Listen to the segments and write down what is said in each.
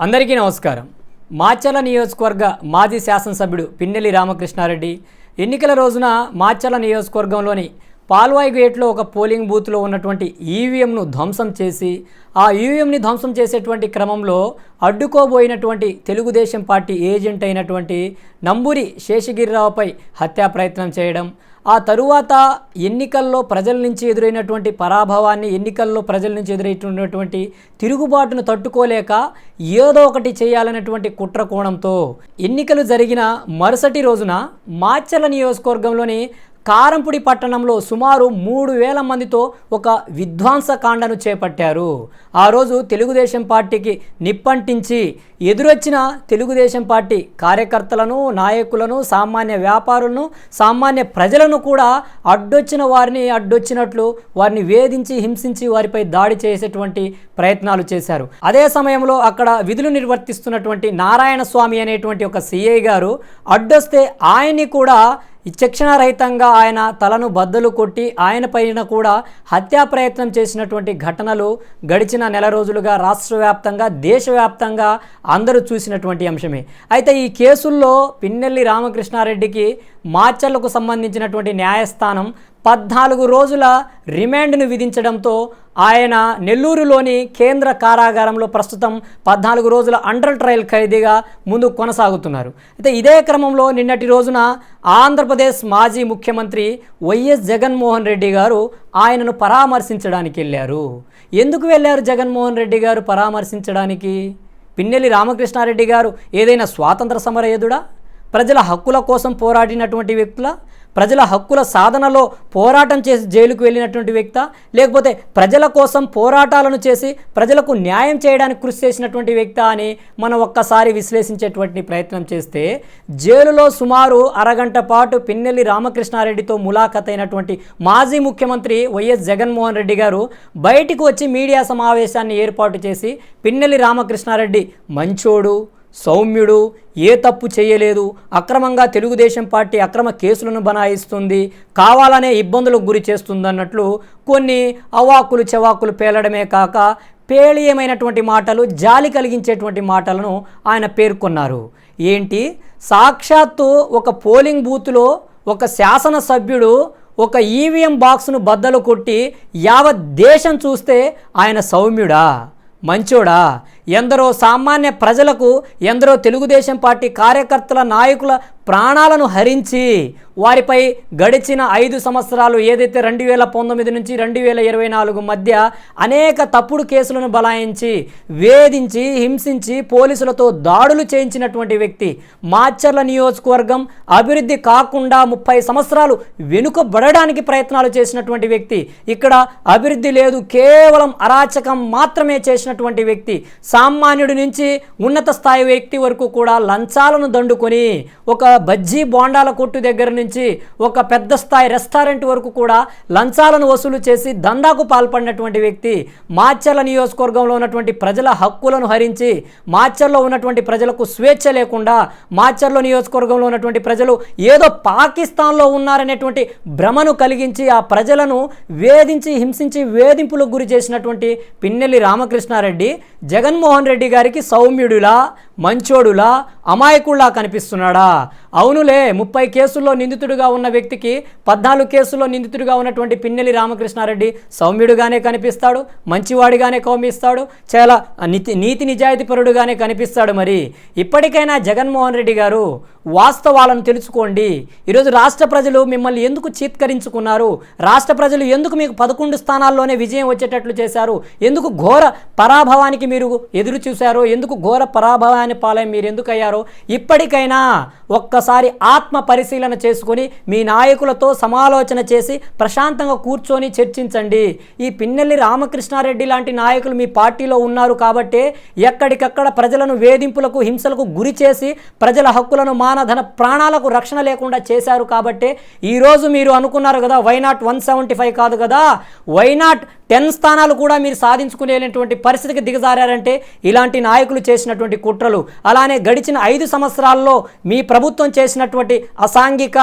అందరికీ నమస్కారం. మాచల నియోజకవర్గ మాజీ శాసనసభ్యుడు పిన్నెల్లి రామకృష్ణారెడ్డి ఎన్నికల రోజున మాచల నియోజకవర్గంలోని పాల్వాయి గేట్లో ఒక పోలింగ్ బూత్లో ఉన్నటువంటి ఈవీఎంను ధ్వంసం చేసి ఆ ఈవీఎంని ధ్వంసం చేసేటువంటి క్రమంలో అడ్డుకోబోయినటువంటి తెలుగుదేశం పార్టీ ఏజెంట్ అయినటువంటి నంబూరి శేషగిరిరావుపై హత్యా ప్రయత్నం చేయడం ఆ తరువాత ఎన్నికల్లో ప్రజల నుంచి ఎదురైనటువంటి పరాభవాన్ని ఎన్నికల్లో ప్రజల నుంచి ఎదురైనటువంటి తిరుగుబాటును తట్టుకోలేక ఏదో ఒకటి చేయాలనేటువంటి కుట్ర కోణంతో ఎన్నికలు జరిగిన మరుసటి రోజున మాచల నియోజకవర్గంలోని కారంపుడి పట్టణంలో సుమారు మూడు వేల మందితో ఒక విధ్వంసకాండను చేపట్టారు. ఆ రోజు తెలుగుదేశం పార్టీకి నిప్పంటించి ఎదురొచ్చిన తెలుగుదేశం పార్టీ కార్యకర్తలను నాయకులను సామాన్య వ్యాపారులను సామాన్య ప్రజలను కూడా అడ్డొచ్చిన వారిని అడ్డొచ్చినట్లు వారిని వేధించి హింసించి వారిపై దాడి చేసేటువంటి ప్రయత్నాలు చేశారు. అదే సమయంలో అక్కడ విధులు నిర్వర్తిస్తున్నటువంటి నారాయణ స్వామి అనేటువంటి ఒక సిఐ గారు అడ్డొస్తే ఆయన్ని కూడా రహితంగా ఆయన తలను బద్దలు కొట్టి ఆయన పైన కూడా హత్యా ప్రయత్నం చేసినటువంటి ఘటనలు గడిచిన నెల రోజులుగా రాష్ట్ర వ్యాప్తంగా దేశవ్యాప్తంగా అందరూ చూసినటువంటి అంశమే. అయితే ఈ కేసుల్లో పిన్నెల్లి రామకృష్ణారెడ్డికి మార్చర్లకు సంబంధించినటువంటి న్యాయస్థానం పద్నాలుగు రోజుల రిమాండ్ను విధించడంతో ఆయన నెల్లూరులోని కేంద్ర కారాగారంలో ప్రస్తుతం పద్నాలుగు రోజుల అండర్ ట్రయల్ ఖైదీగా ముందు కొనసాగుతున్నారు. అయితే ఇదే క్రమంలో నిన్నటి రోజున ఆంధ్రప్రదేశ్ మాజీ ముఖ్యమంత్రి వైఎస్ జగన్మోహన్ రెడ్డి గారు ఆయనను పరామర్శించడానికి వెళ్ళారు. ఎందుకు వెళ్ళారు జగన్మోహన్ రెడ్డి గారు పరామర్శించడానికి? పిన్నెల్లి రామకృష్ణారెడ్డి గారు ఏదైనా స్వాతంత్ర సమరయోధుడా? ప్రజల హక్కుల కోసం పోరాడినటువంటి వ్యక్తుల? ప్రజల హక్కుల సాధనలో పోరాటం చేసి జైలుకు వెళ్ళినటువంటి వ్యక్త? లేకపోతే ప్రజల కోసం పోరాటాలను చేసి ప్రజలకు న్యాయం చేయడానికి కృషి చేసినటువంటి వ్యక్త అని మనం ఒక్కసారి విశ్లేషించేటువంటి ప్రయత్నం చేస్తే జైలులో సుమారు అరగంట పాటు పిన్నెల్లి రామకృష్ణారెడ్డితో ములాఖత్ అయినటువంటి మాజీ ముఖ్యమంత్రి వైఎస్ జగన్మోహన్ రెడ్డి గారు బయటికి వచ్చి మీడియా సమావేశాన్ని ఏర్పాటు చేసి పిన్నెల్లి రామకృష్ణారెడ్డి మంచోడు సౌమ్యుడు ఏ తప్పు చేయలేదు. అక్రమంగా తెలుగుదేశం పార్టీ అక్రమ కేసులను బనాయిస్తుంది. కావాలనే ఇబ్బందులకు గురి చేస్తుందన్నట్లు కొన్ని అవాకులు చెవాకులు పేలడమే కాక పేళీయమైనటువంటి మాటలు జాలి కలిగించేటువంటి మాటలను ఆయన పేర్కొన్నారు. ఏంటి? సాక్షాత్తు ఒక పోలింగ్ బూత్లో ఒక శాసనసభ్యుడు ఒక ఈవీఎం బాక్స్ను బద్దలు కొట్టి యావత్ దేశం చూస్తే ఆయన సౌమ్యుడా? మంచోడా? ఎందరో సామాన్య ప్రజలకు ఎందరో తెలుగుదేశం పార్టీ కార్యకర్తల నాయకుల ప్రాణాలను హరించి వారిపై గడిచిన ఐదు సంవత్సరాలు ఏదైతే రెండు వేల పంతొమ్మిది నుంచి రెండు వేల ఇరవై నాలుగు మధ్య అనేక తప్పుడు కేసులను బలాయించి వేధించి హింసించి పోలీసులతో దాడులు చేయించినటువంటి వ్యక్తి మాచర్ల నియోజకవర్గం అభివృద్ధి కాకుండా ముప్పై సంవత్సరాలు వెనుకబడడానికి ప్రయత్నాలు చేసినటువంటి వ్యక్తి ఇక్కడ అభివృద్ధి లేదు కేవలం అరాచకం మాత్రమే చేసినటువంటి వ్యక్తి సామాన్యుడి నుంచి ఉన్నత స్థాయి వ్యక్తి వరకు కూడా లంచాలను దండుకొని ఒక బజ్జీ బోండాల కొట్టు దగ్గర నుంచి ఒక పెద్ద స్థాయి రెస్టారెంట్ వరకు కూడా లంచాలను వసూలు చేసి దందాకు పాల్పడినటువంటి వ్యక్తి మాచర్ల నియోజకవర్గంలో ఉన్నటువంటి ప్రజల హక్కులను హరించి మాచర్లో ఉన్నటువంటి ప్రజలకు స్వేచ్ఛ లేకుండా మాచర్లో నియోజకవర్గంలో ఉన్నటువంటి ప్రజలు ఏదో పాకిస్తాన్లో ఉన్నారనేటువంటి భ్రమను కలిగించి ఆ ప్రజలను వేధించి హింసించి వేధింపులకు గురి చేసినటువంటి పిన్నెల్లి రామకృష్ణారెడ్డి జగన్మోహన్ రెడ్డి గారికి సౌమ్యుడులా మంచోడులా అమాయకుల్లా కనిపిస్తున్నాడా? అవునులే ముప్పై కేసుల్లో నిందితుడిగా ఉన్న వ్యక్తికి పద్నాలుగు కేసుల్లో నిందితుడిగా ఉన్నటువంటి పిన్నెలి రామకృష్ణారెడ్డి సౌమ్యుడుగానే కనిపిస్తాడు మంచివాడిగానే కౌమిస్తాడు చాలా నీతి నీతి నిజాయితీపరుడుగానే కనిపిస్తాడు మరి. ఇప్పటికైనా జగన్మోహన్ రెడ్డి గారు వాస్తవాలను తెలుసుకోండి. ఈరోజు రాష్ట్ర ప్రజలు మిమ్మల్ని ఎందుకు చీత్కరించుకున్నారు? రాష్ట్ర ప్రజలు ఎందుకు మీకు పదకొండు స్థానాల్లోనే విజయం వచ్చేటట్లు చేశారు? ఎందుకు ఘోర పరాభవానికి మీరు ఎదురు చూశారు ఎందుకు ఘోర పరాభవాన్ని పాలై మీరు ఎందుకు అయ్యారు ఇప్పటికైనా ఒక్కసారి ఆత్మ పరిశీలన చేసుకొని మీ నాయకులతో సమాలోచన చేసి ప్రశాంతంగా కూర్చొని చర్చించండి. ఈ పిన్నెల్లి రామకృష్ణారెడ్డి లాంటి నాయకులు మీ పార్టీలో ఉన్నారు కాబట్టే ఎక్కడికక్కడ ప్రజలను వేధింపులకు హింసలకు గురి చేసి ప్రజల హక్కులను మానధన ప్రాణాలకు రక్షణ లేకుండా చేశారు కాబట్టే ఈరోజు మీరు అనుకున్నారు కదా why not one seventy five కాదు కదా? వై నాట్ టెన్ స్థానాలు కూడా మీరు సాధించుకునేటువంటి పరిస్థితికి దిగజారారంటే ఇలాంటి నాయకులు చేసినటువంటి కుట్రలు. అలానే గడిచిన ఐదు సంవత్సరాల్లో మీ ప్రభుత్వం చేసినటువంటి అసాంఘిక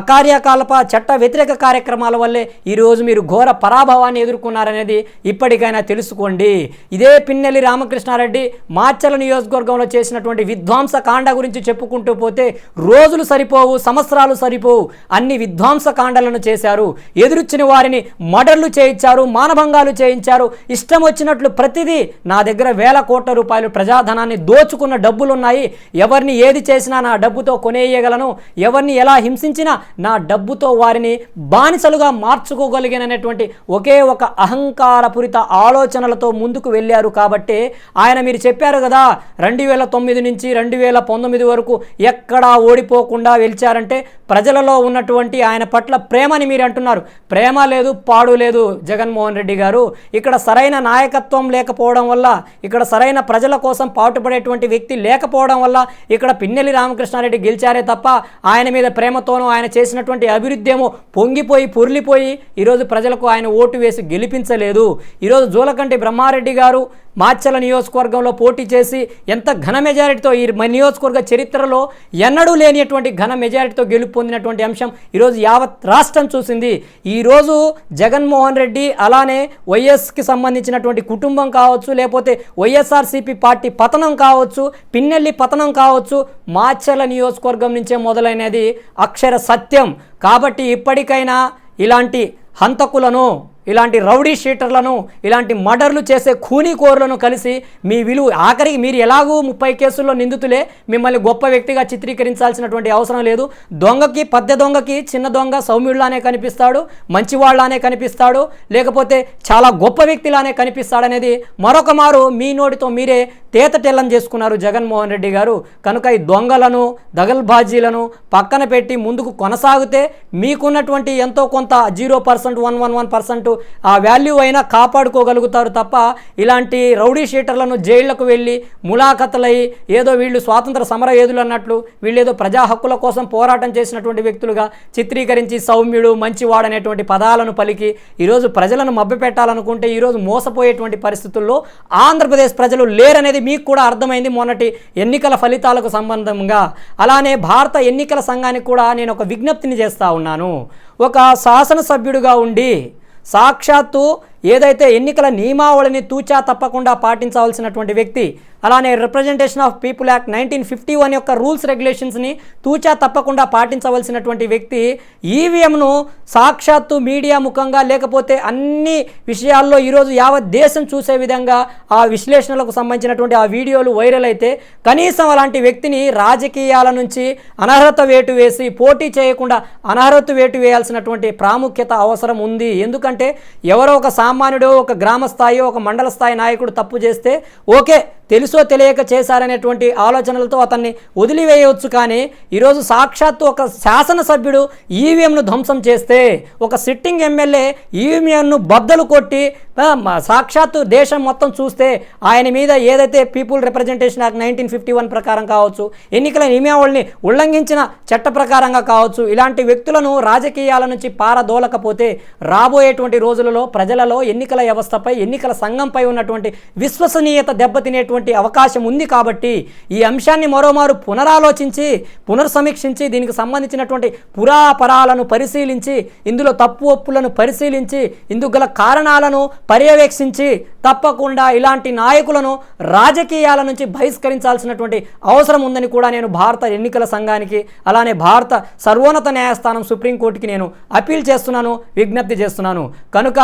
అకార్యకలాప చట్ట వ్యతిరేక కార్యక్రమాల వల్లే ఈరోజు మీరు ఘోర పరాభవాన్ని ఎదుర్కొన్నారనేది ఇప్పటికైనా తెలుసుకోండి. ఇదే పిన్నెల్లి రామకృష్ణారెడ్డి మార్చల నియోజకవర్గంలో చేసినటువంటి విధ్వంస కాండ గురించి చెప్పుకుంటూ పోతే రోజులు సరిపోవు సంవత్సరాలు సరిపోవు. అన్ని విధ్వంస కాండలను చేశారు. ఎదురుచ్చిన వారిని మడర్లు చేయించారు మానభంగాలు చేయించారు. ఇష్టం వచ్చినట్లు ప్రతిదీ నా దగ్గర వేల కోట్ల రూపాయలు ప్రజాధనాన్ని దోచుకున్న డబ్బులున్నాయి. ఎవరిని ఏది చేసినా నా డబ్బుతో కొనేయగలను. ఎవరిని ఎలా హింసించినా నా డబ్బుతో వారిని బానిసలుగా మార్చుకోగలిగినటువంటి ఒకే ఒక అహంకారపూరిత ఆలోచనలతో ముందుకు వెళ్ళారు కాబట్టి ఆయన మీరు చెప్పారు కదా రెండు వేల తొమ్మిది నుంచి రెండు వేల పంతొమ్మిది వరకు ఎక్కడా ఓడిపోకుండా వెలిచారంటే ప్రజలలో ఉన్నటువంటి ఆయన పట్ల ప్రేమని మీరు అంటున్నారు. ప్రేమ లేదు పాడు లేదు జగన్మోహన్ రెడ్డి గారు. ఇక్కడ సరైన నాయకత్వం లేకపోవడం వల్ల ఇక్కడ సరైన ప్రజల కోసం పాటుపడేటువంటి వ్యక్తి లేకపోవడం వల్ల ఇక్కడ పిన్నెల్లి రామకృష్ణారెడ్డి గెలిచారే తప్ప ఆయన మీద ప్రేమతోనూ ఆయన చేసినటువంటి అభివృద్ధి ఏమో పొంగిపోయి పొర్లిపోయి ఈరోజు ప్రజలకు ఆయన ఓటు వేసి గెలిపించలేదు. ఈరోజు జూలకంటి బ్రహ్మారెడ్డి గారు మాచల నియోజకవర్గంలో పోటీ చేసి ఎంత ఘన మెజారిటీతో ఈ నియోజకవర్గ చరిత్రలో ఎన్నడూ లేనిటువంటి ఘన మెజారిటీతో గెలుపు పొందినటువంటి అంశం. ఈరోజు యావత్ రాష్ట్రం చూసింది. ఈరోజు జగన్మోహన్ రెడ్డి అలానే వైఎస్కి సంబంధించినటువంటి కుటుంబం కావచ్చు లేకపోతే వైఎస్ఆర్సీపీ పార్టీ పతనం కావచ్చు పిన్నెల్లి పతనం కావచ్చు మాచర్ల నియోజకవర్గం నుంచే మొదలైనది అక్షర సత్యం. కాబట్టి ఇప్పటికైనా ఇలాంటి హంతకులను ఇలాంటి రౌడీ షీటర్లను ఇలాంటి మర్డర్లు చేసే కూనీకోరులను కలిసి మీ విలువ ఆఖరికి మీరు ఎలాగూ ముప్పై కేసుల్లో నిందితులే మిమ్మల్ని గొప్ప వ్యక్తిగా చిత్రీకరించాల్సినటువంటి అవసరం లేదు. దొంగకి పద్దె దొంగకి చిన్న దొంగ సౌమ్యుడిలానే కనిపిస్తాడు మంచివాళ్ళానే కనిపిస్తాడు లేకపోతే చాలా గొప్ప వ్యక్తిలానే కనిపిస్తాడనేది మరొక మారు మీ నోటితో మీరే తేతటెల్లం చేసుకున్నారు జగన్మోహన్ రెడ్డి గారు. కనుక ఈ దొంగలను దగల్బాజీలను పక్కన పెట్టి ముందుకు కొనసాగితే మీకున్నటువంటి ఎంతో కొంత zero percent one one one percent ఆ వాల్యూ అయినా కాపాడుకోగలుగుతారు తప్ప ఇలాంటి రౌడీ షీటర్లను జైళ్ళకు వెళ్ళి ములాఖతులై ఏదో వీళ్ళు స్వాతంత్ర సమర ఏదులు అన్నట్లు వీళ్ళు ఏదో ప్రజా హక్కుల కోసం పోరాటం చేసినటువంటి వ్యక్తులుగా చిత్రీకరించి సౌమ్యుడు మంచివాడు అనేటువంటి పదాలను పలికి ఈరోజు ప్రజలను మభ్యపెట్టాలనుకుంటే ఈరోజు మోసపోయేటువంటి పరిస్థితుల్లో ఆంధ్రప్రదేశ్ ప్రజలు లేరనేది మీకు కూడా అర్థమైంది మొన్నటి ఎన్నికల ఫలితాలకు సంబంధంగా. అలానే భారత ఎన్నికల సంఘానికి కూడా నేను ఒక విజ్ఞప్తిని చేస్తూ ఉన్నాను. ఒక శాసనసభ్యుడిగా ఉండి సాక్షాత్తు ఏదైతే ఎన్నికల నియమావళిని తూచా తప్పకుండా పాటించవలసినటువంటి వ్యక్తి అలానే representation of people act nineteen fifty one యొక్క రూల్స్ రెగ్యులేషన్స్ని తూచా తప్పకుండా పాటించవలసినటువంటి వ్యక్తి ఈవీఎంను సాక్షాత్తు మీడియా ముఖంగా లేకపోతే అన్ని విషయాల్లో ఈరోజు యావత్ దేశం చూసే విధంగా ఆ విశ్లేషణలకు సంబంధించినటువంటి ఆ వీడియోలు వైరల్ అయితే కనీసం అలాంటి వ్యక్తిని రాజకీయాల నుంచి అనర్హత వేటు వేసి పోటీ చేయకుండా అనర్హత వేటు వేయాల్సినటువంటి ప్రాముఖ్యత అవసరం ఉంది. ఎందుకంటే ఎవరో ఒక సామాన్యుడో ఒక గ్రామ స్థాయి ఒక మండల స్థాయి నాయకుడు తప్పు చేస్తే ఓకే తెలుసో తెలియక చేశారనేటువంటి ఆలోచనలతో అతన్ని వదిలివేయవచ్చు కానీ ఈరోజు సాక్షాత్తు ఒక శాసనసభ్యుడు ఈవీఎంను ధ్వంసం చేస్తే ఒక సిట్టింగ్ ఎమ్మెల్యే ఈవీఎంను బద్దలు కొట్టి సాక్షాత్తు దేశం మొత్తం చూస్తే ఆయన మీద ఏదైతే people representation act nineteen fifty one ప్రకారం కావచ్చు ఎన్నికల నియమావళిని ఉల్లంఘించిన చట్ట ప్రకారంగా కావచ్చు ఇలాంటి వ్యక్తులను రాజకీయాల నుంచి పారదోలకపోతే రాబోయేటువంటి రోజులలో ప్రజలలో ఎన్నికల వ్యవస్థపై ఎన్నికల సంఘంపై ఉన్నటువంటి విశ్వసనీయత దెబ్బతినేటువంటి అవకాశం ఉంది కాబట్టి ఈ అంశాన్ని మరోమారు పునరాలోచించి పునర్సమీక్షించి దీనికి సంబంధించినటువంటి పురాపరాలను పరిశీలించి ఇందులో తప్పు ఒప్పులను పరిశీలించి ఇందుకు గల కారణాలను పర్యవేక్షించి తప్పకుండా ఇలాంటి నాయకులను రాజకీయాల నుంచి బహిష్కరించాల్సినటువంటి అవసరం ఉందని కూడా నేను భారత ఎన్నికల సంఘానికి అలానే భారత సర్వోన్నత న్యాయస్థానం సుప్రీంకోర్టుకి నేను అపీల్ చేస్తున్నాను విజ్ఞప్తి చేస్తున్నాను. కనుక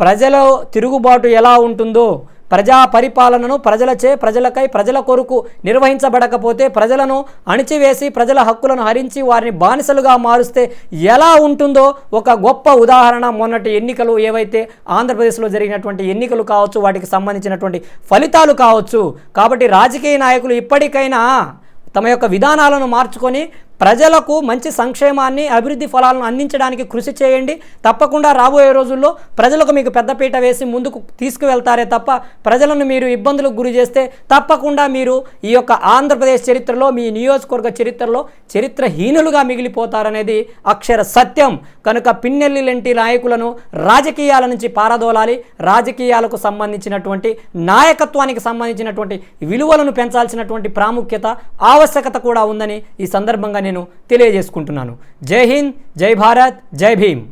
ప్రజల తిరుగుబాటు ఎలా ఉంటుందో ప్రజా పరిపాలనను ప్రజలచే ప్రజలకై ప్రజల కొరకు నిర్వహించబడకపోతే ప్రజలను అణిచివేసి ప్రజల హక్కులను హరించి వారిని బానిసలుగా మారుస్తే ఎలా ఉంటుందో ఒక గొప్ప ఉదాహరణ మొన్నటి ఎన్నికలు ఏవైతే ఆంధ్రప్రదేశ్లో జరిగినటువంటి ఎన్నికలు కావచ్చు వాటికి సంబంధించినటువంటి ఫలితాలు కావచ్చు. కాబట్టి రాజకీయ నాయకులు ఇప్పటికైనా తమ యొక్క విధానాలను మార్చుకొని ప్రజలకు మంచి సంక్షేమాన్ని అభివృద్ధి ఫలాలను అందించడానికి కృషి చేయండి. తప్పకుండా రాబోయే రోజుల్లో ప్రజలకు మీకు పెద్దపీట వేసి ముందుకు తీసుకువెళ్తారే తప్ప ప్రజలను మీరు ఇబ్బందులకు గురి చేస్తే తప్పకుండా మీరు ఈ యొక్క ఆంధ్రప్రదేశ్ చరిత్రలో మీ నియోజకవర్గ చరిత్రలో చరిత్రహీనులుగా మిగిలిపోతారనేది అక్షర సత్యం. కనుక పిన్నెల్లి లాంటి నాయకులను రాజకీయాల నుంచి పారదోలాలి. రాజకీయాలకు సంబంధించినటువంటి నాయకత్వానికి సంబంధించినటువంటి విలువలను పెంచాల్సినటువంటి ప్రాముఖ్యత ఆవశ్యకత కూడా ఉందని ఈ సందర్భంగా నేను తెలియజేసుకుంటున్నాను. జై హింద్ జై భారత్ జై భీమ్.